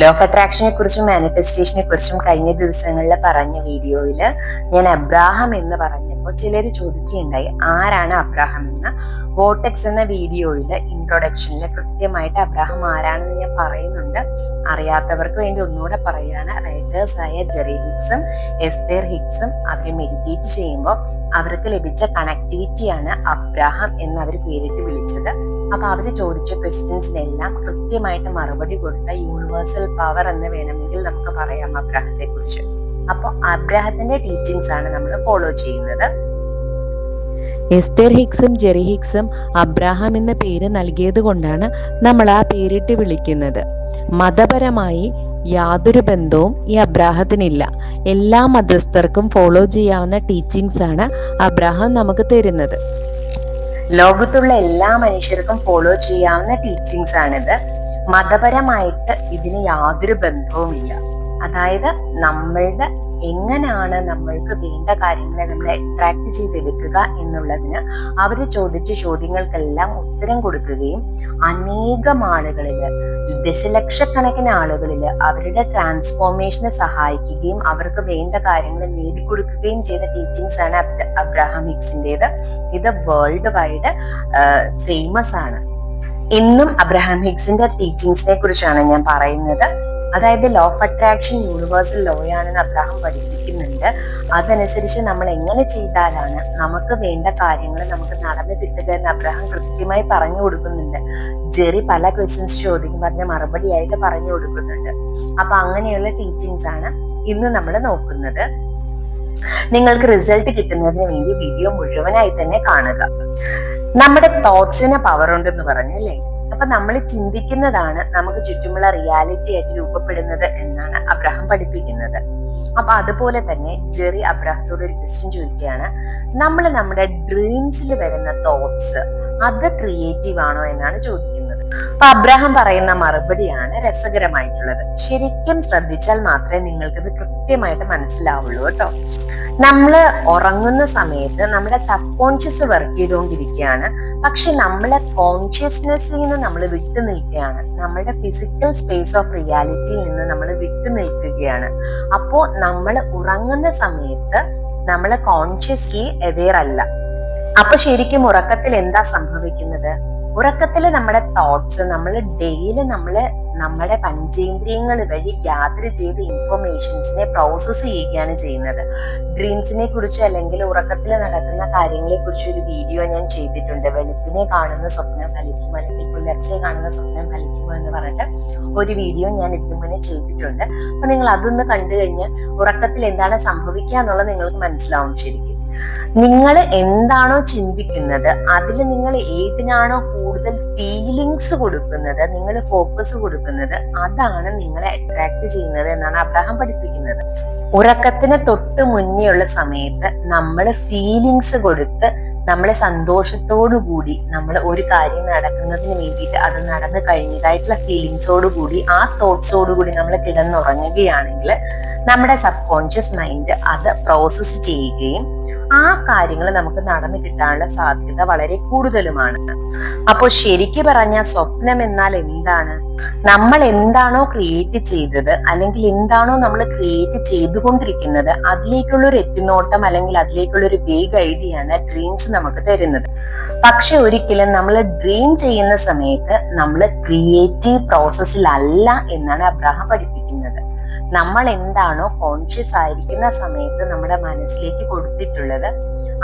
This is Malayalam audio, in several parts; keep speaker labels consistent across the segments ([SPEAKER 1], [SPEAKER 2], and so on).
[SPEAKER 1] ലോ ഓഫ് അട്രാക്ഷനെ കുറിച്ചും മാനിഫെസ്റ്റേഷനെ കുറിച്ചും കഴിഞ്ഞ ദിവസങ്ങളിൽ പറഞ്ഞ വീഡിയോയിൽ ഞാൻ അബ്രാഹം എന്ന് പറഞ്ഞപ്പോൾ ചിലർ ചോദിക്കുകയുണ്ടായി ആരാണ് അബ്രാഹം എന്ന്? വോട്ടെക്സ് എന്ന വീഡിയോയിൽ ഇൻട്രൊഡക്ഷനിൽ കൃത്യമായിട്ട് അബ്രാഹം ആരാണെന്ന് ഞാൻ പറയുന്നുണ്ട്. അറിയാത്തവർക്ക് വേണ്ടി ഒന്നുകൂടെ പറയുകയാണ്. റൈറ്റേഴ്സ് ആയ ജെറി ഹിക്സും എസ്തേർ ഹിക്സും അവർ മെഡിറ്റേറ്റ് ചെയ്യുമ്പോൾ അവർക്ക് ലഭിച്ച കണക്ടിവിറ്റിയാണ് അബ്രാഹം എന്ന് അവർ പേരിട്ട് വിളിച്ചത്. അപ്പൊ അവർ ചോദിച്ച ക്വസ്റ്റ്യൻസിനെല്ലാം കൃത്യമായിട്ട് മറുപടി കൊടുത്ത യൂണിവേഴ്സൽ പവർ എന്ന് വേണമെങ്കിൽ നമുക്ക് പറയാം അബ്രാഹത്തെ കുറിച്ച് അപ്പോൾ അബ്രാഹത്തിന്റെ ടീച്ചിങ്സ് ആണ് നമ്മൾ ഫോളോ ചെയ്യുന്നത്.
[SPEAKER 2] എസ്തേർ ഹിക്സും ജെറി ഹിക്സും അബ്രാഹാം എന്ന പേര് നൽകിയത് കൊണ്ടാണ് നമ്മൾ ആ പേരിട്ട് വിളിക്കുന്നത്. മതപരമായി യാതൊരു ബന്ധവും ഈ അബ്രാഹത്തിനില്ല. എല്ലാ മതസ്ഥർക്കും ഫോളോ ചെയ്യാവുന്ന ടീച്ചിങ്സ് ആണ് അബ്രാഹാം നമുക്ക് തരുന്നത്.
[SPEAKER 1] ലോകത്തുള്ള എല്ലാ മനുഷ്യർക്കും ഫോളോ ചെയ്യാവുന്ന ടീച്ചിങ്സ് ആണിത്. മതപരമായിട്ട് ഇതിന് യാതൊരു ബന്ധവുമില്ല. അതായത് നമ്മളുടെ എങ്ങനെയാണ് നമ്മൾക്ക് വേണ്ട കാര്യങ്ങളെ നമ്മൾ അട്രാക്ട് ചെയ്തെടുക്കുക എന്നുള്ളതിന് അവർ ചോദിച്ച ചോദ്യങ്ങൾക്കെല്ലാം ഉത്തരം കൊടുക്കുകയും അനേകം ആളുകളിൽ ദശലക്ഷക്കണക്കിന് ആളുകളിൽ അവരുടെ ട്രാൻസ്ഫോർമേഷനെ സഹായിക്കുകയും അവർക്ക് വേണ്ട കാര്യങ്ങൾ നേടിക്കൊടുക്കുകയും ചെയ്ത ടീച്ചിങ്സ് ആണ് അബ്രഹാം ഹിക്സിന്റെത്. ഇത് വേൾഡ് വൈഡ് ഫേമസ് ആണ്. ഇന്നും അബ്രഹാം ഹിക്സിന്റെ ടീച്ചിങ്സിനെ കുറിച്ചാണ് ഞാൻ പറയുന്നത്. അതായത് law of attraction universal law ആണെന്ന് അബ്രഹാം പഠിപ്പിക്കുന്നുണ്ട്. അതനുസരിച്ച് നമ്മൾ എങ്ങനെ ചെയ്താലാണ് നമുക്ക് വേണ്ട കാര്യങ്ങൾ നമുക്ക് നടന്നു കിട്ടുക എന്ന് അബ്രഹാം കൃത്യമായി പറഞ്ഞു കൊടുക്കുന്നുണ്ട്. ജെറി പല ക്വസ്റ്റ്യൻസ് ചോദിക്കും അതിന് മറുപടിയായിട്ട് പറഞ്ഞു കൊടുക്കുന്നുണ്ട്. അപ്പൊ അങ്ങനെയുള്ള ടീച്ചിങ്സ് ആണ് ഇന്ന് നമ്മൾ നോക്കുന്നത്. നിങ്ങൾക്ക് റിസൾട്ട് കിട്ടുന്നതിന് വേണ്ടി വീഡിയോ മുഴുവനായി തന്നെ കാണുക. നമ്മുടെ തോട്ട്സിന് പവർ ഉണ്ടെന്ന് പറഞ്ഞല്ലേ അപ്പൊ നമ്മൾ ചിന്തിക്കുന്നതാണ് നമുക്ക് ചുറ്റുമുള്ള റിയാലിറ്റി ആയിട്ട് രൂപപ്പെടുന്നത് എന്നാണ് അബ്രഹാം പഠിപ്പിക്കുന്നത്. അപ്പൊ അതുപോലെ തന്നെ ജെറി അബ്രഹത്തോട് ഒരു ക്വസ്റ്റ്യൻ ചോദിക്കുകയാണ് നമ്മൾ നമ്മുടെ ഡ്രീംസിൽ വരുന്ന തോട്ട്സ് അത് ക്രിയേറ്റീവ് ആണോ? എന്നാണ് ചോദിക്കുന്നത്. അപ്പൊ അബ്രഹാം പറയുന്ന മറുപടിയാണ് രസകരമായിട്ടുള്ളത്. ശരിക്കും ശ്രദ്ധിച്ചാൽ മാത്രമേ നിങ്ങൾക്കിത് കൃത്യമായിട്ട് മനസ്സിലാവുള്ളൂ കേട്ടോ. നമ്മൾ ഉറങ്ങുന്ന സമയത്ത് നമ്മുടെ സബ് കോൺഷ്യസ് വർക്ക് ചെയ്തുകൊണ്ടിരിക്കുകയാണ്. പക്ഷെ നമ്മളെ കോൺഷ്യസ്നെസ്സിൽ നിന്ന് നമ്മൾ വിട്ടു നിൽക്കുകയാണ്. നമ്മുടെ ഫിസിക്കൽ സ്പേസ് ഓഫ് റിയാലിറ്റിയിൽ നിന്ന് നമ്മൾ വിട്ടു നിൽക്കുകയാണ്. അപ്പോ നമ്മൾ ഉറങ്ങുന്ന സമയത്ത് നമ്മൾ കോൺഷ്യസ്ലി അവെയർ അല്ല. അപ്പൊ ശരിക്കും ഉറക്കത്തിൽ എന്താ സംഭവിക്കുന്നത്? ഉറക്കത്തിൽ നമ്മുടെ തോട്ട്സ് നമ്മൾ ഡെയിലി നമ്മൾ നമ്മുടെ പഞ്ചേന്ദ്രിയങ്ങൾ വഴി ഗ്യാദർ ചെയ്ത ഇൻഫർമേഷൻസിനെ പ്രോസസ്സ് ചെയ്യുകയാണ് ചെയ്യുന്നത്. ഡ്രീംസിനെ കുറിച്ച് അല്ലെങ്കിൽ ഉറക്കത്തിൽ നടക്കുന്ന കാര്യങ്ങളെ കുറിച്ച് ഒരു വീഡിയോ ഞാൻ ചെയ്തിട്ടുണ്ട്. വെളുപ്പിനെ കാണുന്ന സ്വപ്നം ഫലിക്കും അല്ലെങ്കിൽ പുലർച്ചെ കാണുന്ന സ്വപ്നം ഫലിക്കുമോ എന്ന് പറഞ്ഞിട്ട് ഒരു വീഡിയോ ഞാൻ ഇതിനു മുന്നേ ചെയ്തിട്ടുണ്ട്. അപ്പൊ നിങ്ങൾ അതൊന്ന് കണ്ടു കഴിഞ്ഞാൽ ഉറക്കത്തിൽ എന്താണ് സംഭവിക്കുക എന്നുള്ളത് നിങ്ങൾക്ക് മനസ്സിലാവും ശരിക്കും. നിങ്ങൾ എന്താണോ ചിന്തിക്കുന്നത് അതിൽ നിങ്ങൾ ഏതിനാണോ കൂടുതൽ ഫീലിങ്സ് കൊടുക്കുന്നത് നിങ്ങൾ ഫോക്കസ് കൊടുക്കുന്നത് അതാണ് നിങ്ങളെ അട്രാക്ട് ചെയ്യുന്നത് എന്നാണ് അബ്രഹാം പഠിപ്പിക്കുന്നത്. ഉറക്കത്തിന് തൊട്ട് മുന്നേ ഉള്ള സമയത്ത് നമ്മൾ ഫീലിങ്സ് കൊടുത്ത് നമ്മളെ കൂടി നമ്മൾ ഒരു കാര്യം നടക്കുന്നതിന് വേണ്ടിയിട്ട് അത് നടന്നു കഴിഞ്ഞതായിട്ടുള്ള ഫീലിങ്സോട് കൂടി ആ തോട്ട്സോട് കൂടി നമ്മൾ കിടന്നുറങ്ങുകയാണെങ്കിൽ നമ്മുടെ സബ് കോൺഷ്യസ് മൈൻഡ് അത് പ്രോസസ്സ് ചെയ്യുകയും ആ കാര്യങ്ങൾ നമുക്ക് നടന്നു കിട്ടാനുള്ള സാധ്യത വളരെ കൂടുതലുമാണ്. അപ്പോൾ ശരിക്കു പറഞ്ഞ സ്വപ്നം എന്നാൽ എന്താണ്? നമ്മൾ എന്താണോ ക്രിയേറ്റ് ചെയ്തത് അല്ലെങ്കിൽ എന്താണോ നമ്മൾ ക്രിയേറ്റ് ചെയ്തുകൊണ്ടിരിക്കുന്നത് അതിലേക്കുള്ള ഒരു എത്തിനോട്ടം അല്ലെങ്കിൽ അതിലേക്കുള്ള ഒരു വേഗ ഐഡിയാണ് ഡ്രീംസ് നമുക്ക് തരുന്നത്. പക്ഷെ ഒരിക്കലും നമ്മൾ ഡ്രീം ചെയ്യുന്ന സമയത്ത് നമ്മൾ ക്രിയേറ്റീവ് പ്രോസസ്സിലല്ല എന്നാണ് അബ്രഹാം പഠിപ്പിക്കുന്നത്. നമ്മൾ എന്താണോ കോൺഷ്യസ് ആയിരിക്കുന്ന സമയത്ത് നമ്മുടെ മനസ്സിലേക്ക് കൊടുത്തിട്ടുള്ളത്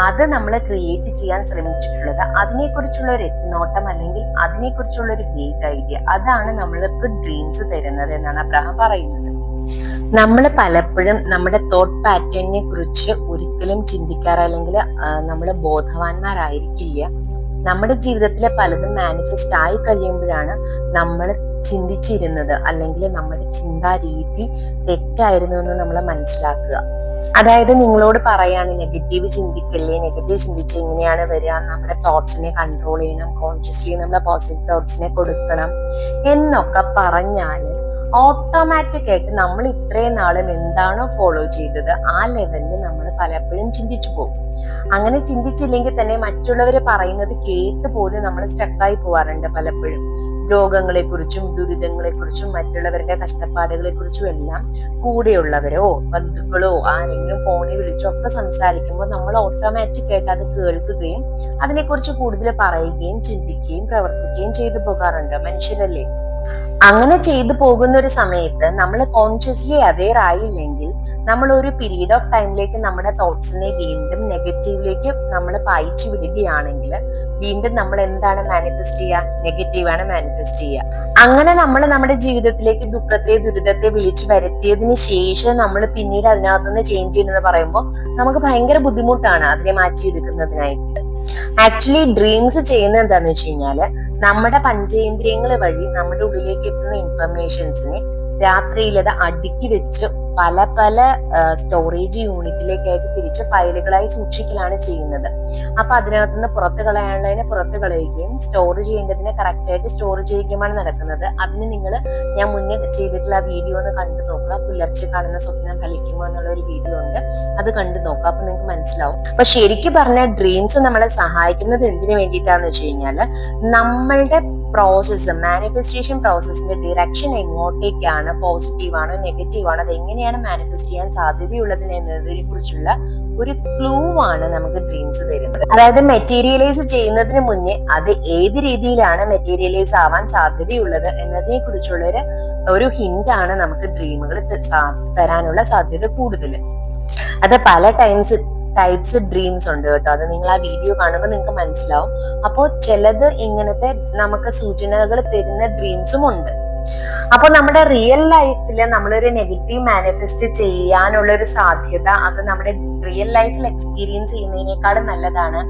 [SPEAKER 1] അത് നമ്മൾ ക്രിയേറ്റ് ചെയ്യാൻ ശ്രമിച്ചിട്ടുള്ളത് അതിനെക്കുറിച്ചുള്ള ഒരു എത്തിനോട്ടം അല്ലെങ്കിൽ അതിനെക്കുറിച്ചുള്ള ഒരു ഗേറ്റ് ഐഡിയ അതാണ് നമ്മൾക്ക് ഡ്രീംസ് തരുന്നത് എന്നാണ് അബ്രഹാം പറയുന്നത്. നമ്മൾ പലപ്പോഴും നമ്മുടെ തോട്ട് പാറ്റേണിനെ കുറിച്ച് ഒരിക്കലും ചിന്തിക്കാറ് അല്ലെങ്കിൽ നമ്മൾ ബോധവാന്മാരായിരിക്കില്ല. നമ്മുടെ ജീവിതത്തിലെ പലതും മാനിഫെസ്റ്റ് ആയി കഴിയുമ്പോഴാണ് നമ്മൾ ചിന്തിച്ചിരുന്നത് അല്ലെങ്കിൽ നമ്മുടെ ചിന്താ രീതി തെറ്റായിരുന്നു എന്ന് നമ്മൾ മനസ്സിലാക്കുക. അതായത് നിങ്ങളോട് പറയാണ് നെഗറ്റീവ് ചിന്തിക്കല്ലേ? നെഗറ്റീവ് ചിന്തിച്ച് എങ്ങനെയാണ് വരിക? നമ്മുടെ തോട്ട്സിനെ കൺട്രോൾ ചെയ്യണം. കോൺഷ്യസ്ലി നമ്മുടെ പോസിറ്റീവ് തോട്ട്സിനെ കൊടുക്കണം. എന്നൊക്കെ പറഞ്ഞാലും ഓട്ടോമാറ്റിക് ആയിട്ട് നമ്മൾ ഇത്രയും നാളും എന്താണോ ഫോളോ ചെയ്തത് ആ ലെവലിൽ നമ്മൾ പലപ്പോഴും ചിന്തിച്ചു പോകും. അങ്ങനെ ചിന്തിച്ചില്ലെങ്കിൽ തന്നെ മറ്റുള്ളവര് പറയുന്നത് കേട്ട് പോലും നമ്മൾ സ്റ്റക്കായി പോവാറുണ്ട് പലപ്പോഴും. രോഗങ്ങളെ ദുരിതങ്ങളെക്കുറിച്ചും ദുരിതങ്ങളെ കുറിച്ചും മറ്റുള്ളവരുടെ കഷ്ടപ്പാടുകളെ കുറിച്ചും എല്ലാം കൂടെയുള്ളവരോ ബന്ധുക്കളോ ആരെങ്കിലും ഫോണിൽ വിളിച്ചോ ഒക്കെ സംസാരിക്കുമ്പോൾ നമ്മൾ ഓട്ടോമാറ്റിക് ആയിട്ട് അത് കേൾക്കുകയും അതിനെക്കുറിച്ച് കൂടുതൽ പറയുകയും ചിന്തിക്കുകയും പ്രവർത്തിക്കുകയും ചെയ്തു പോകാറുണ്ട് മനുഷ്യരല്ലേ? അങ്ങനെ ചെയ്തു പോകുന്ന ഒരു സമയത്ത് നമ്മൾ കോൺഷ്യസ്ലി അവെയർ ആയില്ലെങ്കിൽ നമ്മൾ ഒരു പീരീഡ് ഓഫ് ടൈമിലേക്ക് നമ്മുടെ തോട്ട്സിനെ വീണ്ടും നെഗറ്റീവിലേക്ക് നമ്മൾ പായിച്ചു വിടുകയാണെങ്കിൽ വീണ്ടും നമ്മൾ എന്താണ് മാനിഫെസ്റ്റ് ചെയ്യുക? നെഗറ്റീവാണ് മാനിഫെസ്റ്റ് ചെയ്യുക. അങ്ങനെ നമ്മൾ നമ്മുടെ ജീവിതത്തിലേക്ക് ദുഃഖത്തെ ദുരിതത്തെ വിളിച്ചു വരുത്തിയതിന് ശേഷം നമ്മൾ പിന്നീട് അതിനകത്തുനിന്ന് ചേഞ്ച് ചെയ്യുന്നത് പറയുമ്പോൾ നമുക്ക് ഭയങ്കര ബുദ്ധിമുട്ടാണ് അതിനെ മാറ്റിയെടുക്കുന്നതിനായിട്ട്. ആക്ച്വലി ഡ്രീംസ് ചെയ്യുന്ന എന്താന്ന് വെച്ച് കഴിഞ്ഞാൽ നമ്മുടെ പഞ്ചേന്ദ്രിയങ്ങൾ വഴി നമ്മുടെ ഉള്ളിലേക്ക് എത്തുന്ന ഇൻഫർമേഷൻസിനെ രാത്രിയിൽ അത് അടുക്കി വെച്ച് പല പല സ്റ്റോറേജ് യൂണിറ്റിലേക്കായിട്ട് തിരിച്ച് ഫയലുകളായി സൂക്ഷിക്കലാണ് ചെയ്യുന്നത്. അപ്പൊ അതിനകത്ത് നിന്ന് പുറത്ത് കളയാനുള്ളതിനെ പുറത്ത് കളയുകയും സ്റ്റോർ ചെയ്യേണ്ടതിനെ കറക്റ്റ് ആയിട്ട് സ്റ്റോർ ചെയ്യുകയുമാണ് നടക്കുന്നത്. അതിന് നിങ്ങൾ ഞാൻ മുന്നേ ചെയ്തിട്ടുള്ള വീഡിയോ ഒന്ന് കണ്ടു നോക്കുക. പുലർച്ചെ കാണുന്ന സ്വപ്നം ഫലിക്കുമോ എന്നുള്ള ഒരു വീഡിയോ ഉണ്ട്. അത് കണ്ടു നോക്കുക. അപ്പൊ നിങ്ങൾക്ക് മനസ്സിലാവും. അപ്പൊ ശരിക്കും പറഞ്ഞ ഡ്രീംസ് നമ്മളെ സഹായിക്കുന്നത് എന്തിനു വേണ്ടിയിട്ടാന്ന് വെച്ച് കഴിഞ്ഞാൽ നമ്മളുടെ പ്രോസസ്സ് മാനിഫെസ്റ്റേഷൻ പ്രോസസ്സിന്റെ ഡിറക്ഷൻ എങ്ങോട്ടേക്കാണ് പോസിറ്റീവ് ആണോ നെഗറ്റീവ് ആണോ അത് എങ്ങനെയാണ് മാനിഫെസ്റ്റ് ചെയ്യാൻ സാധ്യതയുള്ളതിന് എന്നതിനെ കുറിച്ചുള്ള ഒരു ക്ലൂ ആണ് നമുക്ക് ഡ്രീംസ് തരുന്നത്. അതായത് മെറ്റീരിയലൈസ് ചെയ്യുന്നതിന് മുന്നേ അത് ഏത് രീതിയിലാണ് മെറ്റീരിയലൈസ് ആവാൻ സാധ്യതയുള്ളത് എന്നതിനെ കുറിച്ചുള്ള ഒരു ഒരു ഹിന്റ് ആണ് നമുക്ക് ഡ്രീമുകൾ തരാനുള്ള സാധ്യത കൂടുതൽ അത് പല ടൈംസ് ടൈപ്സ് ഡ്രീംസ് ഉണ്ട് കേട്ടോ. അത് നിങ്ങൾ ആ വീഡിയോ കാണുമ്പോൾ നിങ്ങൾക്ക് മനസ്സിലാവും. അപ്പോൾ ചിലത് ഇങ്ങനത്തെ നമുക്ക് സൂചനകൾ തരുന്ന ഡ്രീംസും ഉണ്ട്. അപ്പൊ നമ്മുടെ റിയൽ ലൈഫിൽ നമ്മളൊരു നെഗറ്റീവ് മാനിഫെസ്റ്റ് ചെയ്യാനുള്ള ഒരു സാധ്യത അത് നമ്മുടെ റിയൽ ലൈഫിൽ എക്സ്പീരിയൻസ് ചെയ്യുന്നതിനേക്കാളും നല്ലതാണ്.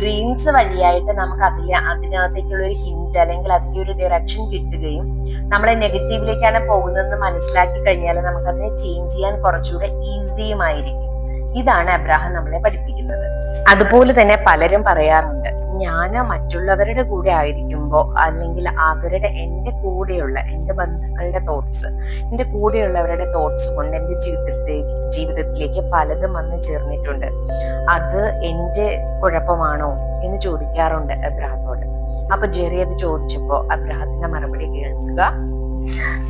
[SPEAKER 1] ഡ്രീംസ് വഴിയായിട്ട് നമുക്ക് അതിൽ അതിനകത്തേക്കുള്ള ഒരു ഹിന്റ് അല്ലെങ്കിൽ അതിന്റെ ഒരു ഡയറക്ഷൻ കിട്ടുകയും നമ്മളെ നെഗറ്റീവിലേക്കാണ് പോകുന്നതെന്ന് മനസ്സിലാക്കി കഴിഞ്ഞാൽ നമുക്ക് അതിനെ ചേഞ്ച് ചെയ്യാൻ കുറച്ചുകൂടെ ഈസിയുമായിരിക്കും ഇതാണ് അബ്രാഹം നമ്മളെ പഠിപ്പിക്കുന്നത്. അതുപോലെ തന്നെ പലരും പറയാറുണ്ട് ഞാൻ മറ്റുള്ളവരുടെ കൂടെ ആയിരിക്കുമ്പോൾ അല്ലെങ്കിൽ അവരുടെ എന്റെ കൂടെയുള്ള എന്റെ ബന്ധുക്കളുടെ തോട്ട്സ് എന്റെ കൂടെയുള്ളവരുടെ തോട്ട്സ് കൊണ്ട് എന്റെ ജീവിതത്തിലേക്ക് ജീവിതത്തിലേക്ക് പലതും വന്ന് ചേർന്നിട്ടുണ്ട്. അത് എന്റെ കുഴപ്പമാണോ എന്ന് ചോദിക്കാറുണ്ട് അബ്രാഹത്തോട്. അപ്പൊ ജെറി അത് ചോദിച്ചപ്പോ അബ്രാഹത്തിന്റെ മറുപടി കേൾക്കുക.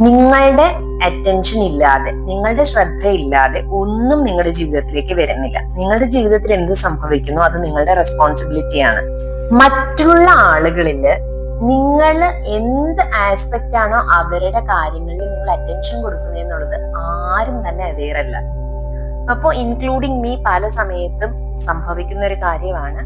[SPEAKER 1] നിങ്ങളുടെ അറ്റൻഷൻ ഇല്ലാതെ നിങ്ങളുടെ ശ്രദ്ധ ഇല്ലാതെ ഒന്നും നിങ്ങളുടെ ജീവിതത്തിലേക്ക് വരുന്നില്ല. നിങ്ങളുടെ ജീവിതത്തിൽ എന്ത് സംഭവിക്കുന്നു അത് നിങ്ങളുടെ റെസ്പോൺസിബിലിറ്റിയാണ് മറ്റുള്ള ആളുകളിൽ നിങ്ങൾ എന്ത് ആസ്പെക്റ്റ് ആണോ അവരുടെ കാര്യങ്ങളിൽ നിങ്ങൾ അറ്റൻഷൻ കൊടുക്കുന്നത് ആരും തന്നെ അവെയർ അപ്പോ ഇൻക്ലൂഡിങ് മീ പല സമയത്തും സംഭവിക്കുന്ന ഒരു കാര്യമാണ്.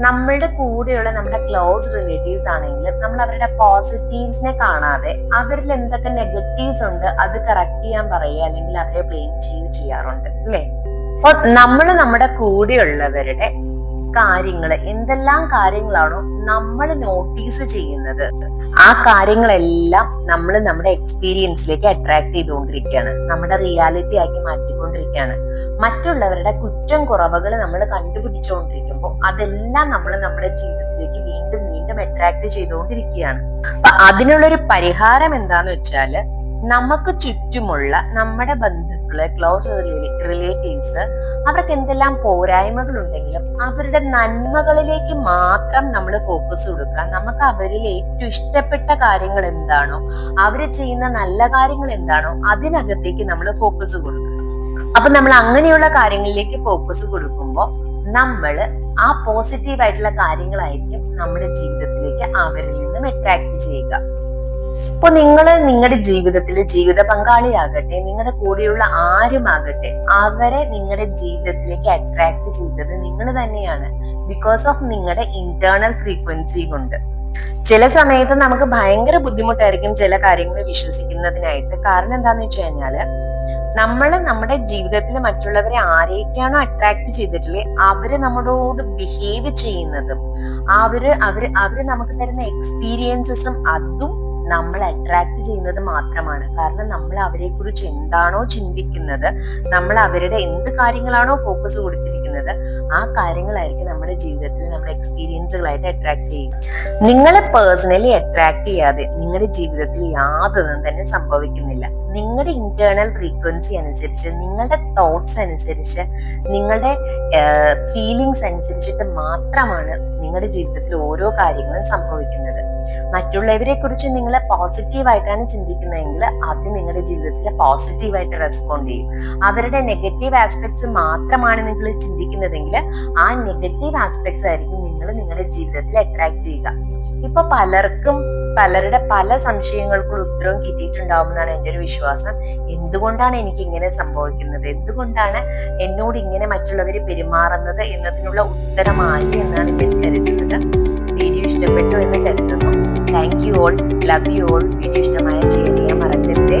[SPEAKER 1] നമ്മളുടെ കൂടെയുള്ള നമ്മുടെ ക്ലോസ് റിലേറ്റീവ്സ് ആണെങ്കിലും നമ്മൾ അവരുടെ പോസിറ്റീവ്സിനെ കാണാതെ അവരിൽ എന്തൊക്കെ നെഗറ്റീവ്സ് ഉണ്ട് അത് കറക്റ്റ് ചെയ്യാൻ പറയുക അല്ലെങ്കിൽ അവരെ ബ്ലെയിം ചെയ്യുകയും ചെയ്യാറുണ്ട്. അല്ലേ? അപ്പൊ നമ്മൾ നമ്മുടെ കൂടെയുള്ളവരുടെ കാര്യങ്ങൾ എന്തെല്ലാം കാര്യങ്ങളാണോ നമ്മൾ നോട്ടീസ് ചെയ്യുന്നത്. ആ കാര്യങ്ങളെല്ലാം നമ്മൾ നമ്മുടെ എക്സ്പീരിയൻസിലേക്ക് അട്രാക്ട് ചെയ്തുകൊണ്ടിരിക്കുകയാണ്. നമ്മുടെ റിയാലിറ്റി ആക്കി മാറ്റിക്കൊണ്ടിരിക്കുകയാണ്. മറ്റുള്ളവരുടെ കുറ്റം കുറവുകൾ നമ്മൾ കണ്ടുപിടിച്ചുകൊണ്ടിരിക്കുമ്പോൾ അതെല്ലാം നമ്മൾ നമ്മുടെ ജീവിതത്തിലേക്ക് വീണ്ടും വീണ്ടും അട്രാക്ട് ചെയ്തുകൊണ്ടിരിക്കുകയാണ്. അപ്പൊ അതിനുള്ളൊരു പരിഹാരം എന്താന്ന് വെച്ചാൽ നമുക്ക് ചുറ്റുമുള്ള നമ്മുടെ ബന്ധുക്കൾ ക്ലോസ് റിലേറ്റീവ്സ് അവർക്ക് എന്തെല്ലാം പോരായ്മകൾ ഉണ്ടെങ്കിലും അവരുടെ നന്മകളിലേക്ക് മാത്രം നമ്മൾ ഫോക്കസ് കൊടുക്കുക. നമുക്ക് അവരിൽ ഏറ്റവും ഇഷ്ടപ്പെട്ട കാര്യങ്ങൾ എന്താണോ അവർ ചെയ്യുന്ന നല്ല കാര്യങ്ങൾ എന്താണോ അതിനകത്തേക്ക് നമ്മൾ ഫോക്കസ് കൊടുക്കുക. അപ്പൊ നമ്മൾ അങ്ങനെയുള്ള കാര്യങ്ങളിലേക്ക് ഫോക്കസ് കൊടുക്കുമ്പോൾ നമ്മൾ ആ പോസിറ്റീവ് ആയിട്ടുള്ള കാര്യങ്ങളായിരിക്കും നമ്മുടെ ജീവിതത്തിലേക്ക് അവരിൽ നിന്നും അട്രാക്ട് ചെയ്യുക. ഇപ്പൊ നിങ്ങൾ നിങ്ങളുടെ ജീവിതത്തിൽ ജീവിത പങ്കാളിയാകട്ടെ നിങ്ങളുടെ കൂടെയുള്ള ആരുമാകട്ടെ അവരെ നിങ്ങളുടെ ജീവിതത്തിലേക്ക് അട്രാക്ട് ചെയ്തത് നിങ്ങൾ തന്നെയാണ്. ബിക്കോസ് ഓഫ് നിങ്ങളുടെ ഇന്റേണൽ ഫ്രീക്വൻസി കൊണ്ട്. ചില സമയത്ത് നമുക്ക് ഭയങ്കര ബുദ്ധിമുട്ടായിരിക്കും ചില കാര്യങ്ങൾ വിശ്വസിക്കുന്നതിനായിട്ട്. കാരണം എന്താന്ന് വെച്ച് കഴിഞ്ഞാൽ നമ്മൾ നമ്മുടെ ജീവിതത്തിൽ മറ്റുള്ളവരെ ആരെയൊക്കെയാണോ അട്രാക്ട് ചെയ്തിട്ടുള്ളത് അവർ നമ്മളോട് ബിഹേവ് ചെയ്യുന്നതും അവർ അവർ അവർ നമുക്ക് തരുന്ന എക്സ്പീരിയൻസസും അതും നമ്മൾ അട്രാക്ട് ചെയ്യുന്നത് മാത്രമാണ്. കാരണം നമ്മൾ അവരെ കുറിച്ച് എന്താണോ ചിന്തിക്കുന്നത് നമ്മൾ അവരുടെ എന്ത് കാര്യങ്ങളാണോ ഫോക്കസ് കൊടുത്തിരിക്കുന്നത് ആ കാര്യങ്ങളായിരിക്കും നമ്മുടെ ജീവിതത്തിൽ നമ്മുടെ എക്സ്പീരിയൻസുകളായിട്ട് അട്രാക്ട് ചെയ്യും നിങ്ങളെ പേഴ്സണലി അട്രാക്ട് ചെയ്യാതെ നിങ്ങളുടെ ജീവിതത്തിൽ യാതൊന്നും തന്നെ സംഭവിക്കുന്നില്ല. നിങ്ങളുടെ ഇന്റേണൽ ഫ്രീക്വൻസി അനുസരിച്ച് നിങ്ങളുടെ തോട്ട്സ് അനുസരിച്ച് നിങ്ങളുടെ ഫീലിങ്സ് അനുസരിച്ചിട്ട് മാത്രമാണ് നിങ്ങളുടെ ജീവിതത്തിൽ ഓരോ കാര്യങ്ങളും സംഭവിക്കുന്നത്. മറ്റുള്ളവരെ കുറിച്ച് നിങ്ങൾ പോസിറ്റീവായിട്ടാണ് ചിന്തിക്കുന്നതെങ്കിൽ അത് നിങ്ങളുടെ ജീവിതത്തിൽ പോസിറ്റീവായിട്ട് റെസ്പോണ്ട് ചെയ്യും. അവരുടെ നെഗറ്റീവ് ആസ്പെക്ട്സ് മാത്രമാണ് നിങ്ങൾ ചിന്തിക്കുന്നതെങ്കിൽ ആ നെഗറ്റീവ് ആസ്പെക്ട്സ് ആയിരിക്കും നിങ്ങൾ നിങ്ങളുടെ ജീവിതത്തിൽ അട്രാക്ട് ചെയ്യുക. ഇപ്പൊ പലർക്കും പലരുടെ പല സംശയങ്ങൾക്കുള്ള ഉത്തരവും കിട്ടിയിട്ടുണ്ടാവും എന്നാണ് എന്റെ ഒരു വിശ്വാസം. എന്തുകൊണ്ടാണ് എനിക്ക് ഇങ്ങനെ സംഭവിക്കുന്നത്? എന്തുകൊണ്ടാണ് എന്നോട് ഇങ്ങനെ മറ്റുള്ളവർ പെരുമാറുന്നത് എന്നതിനുള്ള ഉത്തരമായി എന്നാണ് ഞാൻ കരുതുന്നത്. വീഡിയോ ഇഷ്ടപ്പെട്ടു എന്ന് കരുതുന്നു. Thank you all love you all video ഇഷ്ടമായ ചെയ്യാൻ മറക്കരുതേ.